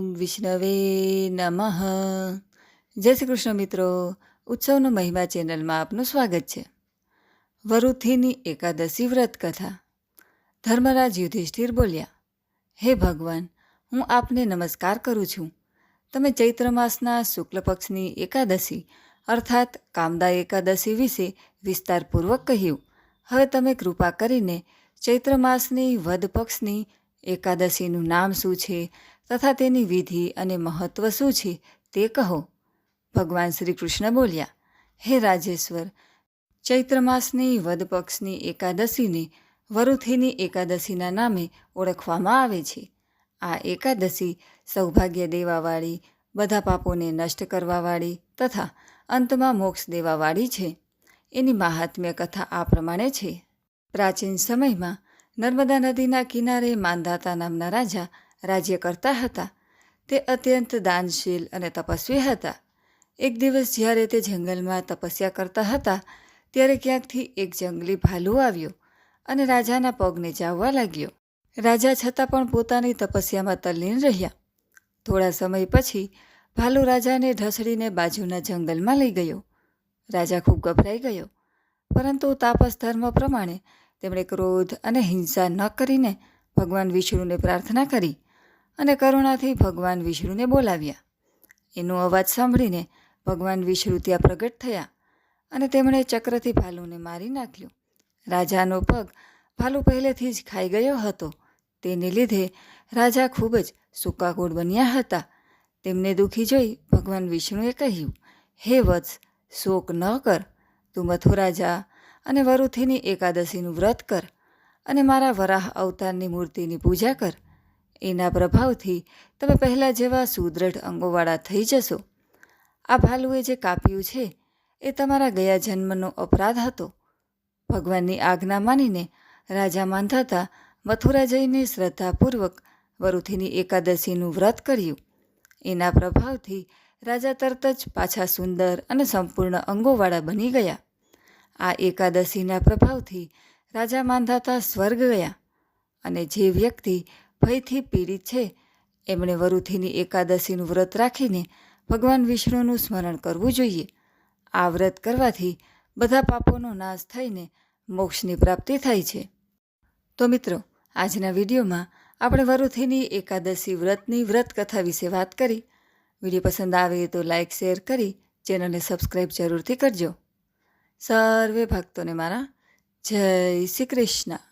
વિષ્ણવે નમઃ. જય શ્રી કૃષ્ણ મિત્રો. ઉત્સવનો મહિમા ચેનલમાં આપનું સ્વાગત છે. વરુથીની એકાદશી વ્રત કથા ધર્મરાજ યુધિષ્ઠિર બોલ્યા, હે ભગવાન, હું આપને નમસ્કાર કરું છું. તમે ચૈત્ર માસના શુક્લ પક્ષની એકાદશી, અર્થાત કામદા એકાદશી વિશે વિસ્તારપૂર્વક કહ્યું. હવે તમે કૃપા કરીને ચૈત્ર માસની વદ પક્ષની એકાદશીનું નામ શું છે તથા તેની વિધિ અને મહત્વ શું છે તે કહો. ભગવાન શ્રી કૃષ્ણ બોલ્યા, હે રાજેશ્વર ચૈત્ર માસની વદ પક્ષની એકાદશીને વરુથીની એકાદશીના નામે ઓળખવામાં આવે છે. આ એકાદશી સૌભાગ્ય દેવાવાળી, બધા પાપોને નષ્ટ કરવાવાળી તથા અંતમાં મોક્ષ દેવાવાળી છે. એની મહાત્મ્ય કથા આ પ્રમાણે છે. પ્રાચીન સમયમાં નર્મદા નદીના કિનારે માંધાતા નામના રાજા રાજ્ય કરતા હતા. તે અત્યંત દાનશીલ અને તપસ્વી હતા. એક દિવસ જ્યારે તે જંગલમાં તપસ્યા કરતા હતા, ત્યારે ક્યાંકથી એક જંગલી ભાલુ આવ્યો અને રાજાના પગને ચાવવા લાગ્યો. રાજા છતાં પણ પોતાની તપસ્યામાં તલ્લીન રહ્યા. થોડા સમય પછી ભાલુ રાજાને ઢસડીને બાજુના જંગલમાં લઈ ગયો. રાજા ખૂબ ગભરાઈ ગયો, પરંતુ તાપસ ધર્મ પ્રમાણે તેમણે ક્રોધ અને હિંસા ન કરીને ભગવાન વિષ્ણુને પ્રાર્થના કરી અને કરુણાથી ભગવાન વિષ્ણુને બોલાવ્યા. એનો અવાજ સાંભળીને ભગવાન વિષ્ણુ ત્યાં પ્રગટ થયા અને તેમણે ચક્રથી ભાલુને મારી નાખ્યું. રાજાનો પગ ભાલુ પહેલેથી જ ખાઈ ગયો હતો. તેને લીધે રાજા ખૂબ જ સુકાકુળ બન્યા હતા. તેમને દુઃખી જોઈ ભગવાન વિષ્ણુએ કહ્યું, હે વત્સ, શોક ન કર. તું મથુરા જા અને વરુથીની એકાદશીનું વ્રત કર અને મારા વરાહ અવતારની મૂર્તિની પૂજા કર. એના પ્રભાવથી તમે પહેલાં જેવા સુદૃઢ અંગોવાળા થઈ જશો. આ ભાલુએ જે કાપ્યું છે, એ તમારા ગયા જન્મનો અપરાધ હતો. ભગવાનની આજ્ઞા માનીને રાજા માંધાતા મથુરા જઈને શ્રદ્ધાપૂર્વક વરુથીની એકાદશીનું વ્રત કર્યું. એના પ્રભાવથી રાજા તરત જ પાછા સુંદર અને સંપૂર્ણ અંગોવાળા બની ગયા. આ એકાદશીના પ્રભાવથી રાજા માંધાતા સ્વર્ગ ગયા અને જે વ્યક્તિ ભયથી પીડિત છે. એમણે વરુથીની એકાદશીનું વ્રત રાખીને ભગવાન વિષ્ણુનું સ્મરણ કરવું જોઈએ. આ વ્રત કરવાથી બધા પાપોનો નાશ થઈને મોક્ષની પ્રાપ્તિ થાય છે. તો મિત્રો, આજના વિડીયોમાં આપણે વરુથીની એકાદશી વ્રતની વ્રત કથા વિશે વાત કરી. વીડિયો પસંદ આવે તો લાઇક શેર કરી, ચેનલને સબસ્ક્રાઈબ જરૂરથી કરજો. સર્વે ભક્તોને મારા જય શ્રી કૃષ્ણ.